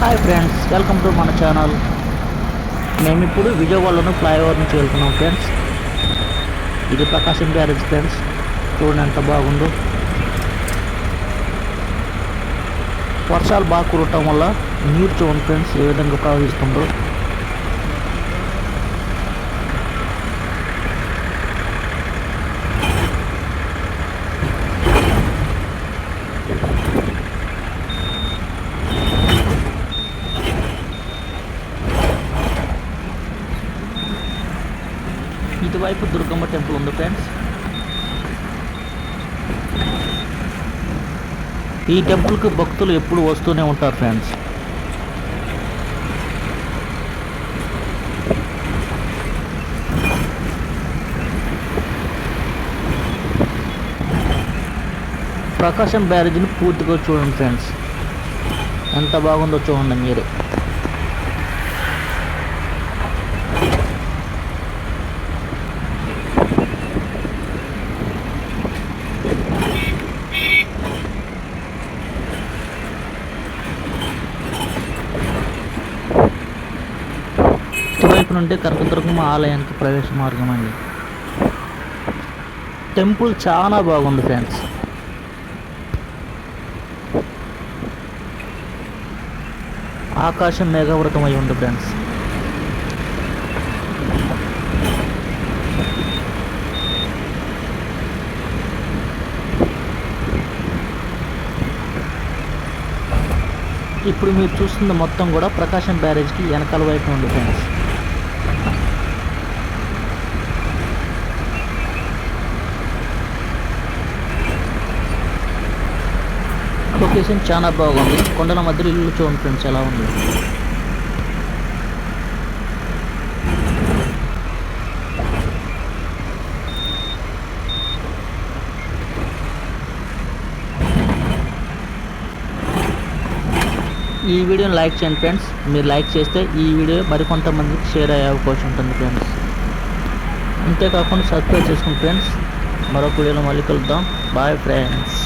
Hi friends welcome to మన channel మేము ఇప్పుడు విజయవాడలోని ఫ్లైఓవర్ నుంచి వెళ్తున్నాం ఫ్రెండ్స్ ఇది ప్రకాశం బ్యారేజ్ ఫ్రెండ్స్ చూడండి ఎంత బాగుందో. వర్షాలు బాగా కురటం వల్ల నీరు చూడండి ఫ్రెండ్స్ ఏ విధంగా ప్రవహిస్తుందో. ఇటువైపు దుర్గమ్మ టెంపుల్ ఉంది ఫ్రెండ్స్. ఈ టెంపుల్కి భక్తులు ఎప్పుడు వస్తూనే ఉంటారు ఫ్రెండ్స్. ప్రకాశం బ్యారేజ్ని పూర్తిగా చూడండి ఫ్రెండ్స్. ఎంత బాగుందో చూడండి మీరే. వైపు నుండి కనకదుర్గమ్మ ఆలయానికి ప్రవేశ మార్గం అండి. టెంపుల్ చాలా బాగుంది ఫ్రెండ్స్. ఆకాశం మేఘావృతం అయి ఉంది ఫ్రెండ్స్. ఇప్పుడు మీరు చూస్తున్న మొత్తం కూడా ప్రకాశం బ్యారేజ్కి వెనకాల వైపు ఉంది ఫ్రెండ్స్. లొకేషన్ చాలా బాగుంది. కొండల మధ్యలో ఇల్లు చూడండి ఫ్రెండ్స్ ఎలా ఉంది. ఈ వీడియోని లైక్ చేయండి ఫ్రెండ్స్. మీరు లైక్ చేస్తే ఈ వీడియో మరికొంతమందికి షేర్ అయ్యే అవకాశం ఉంటుంది ఫ్రెండ్స్. అంతేకాకుండా సబ్స్క్రైబ్ చేసుకోండి ఫ్రెండ్స్ మరొక వీడియోలో మళ్ళీ కలుద్దాం. Bye friends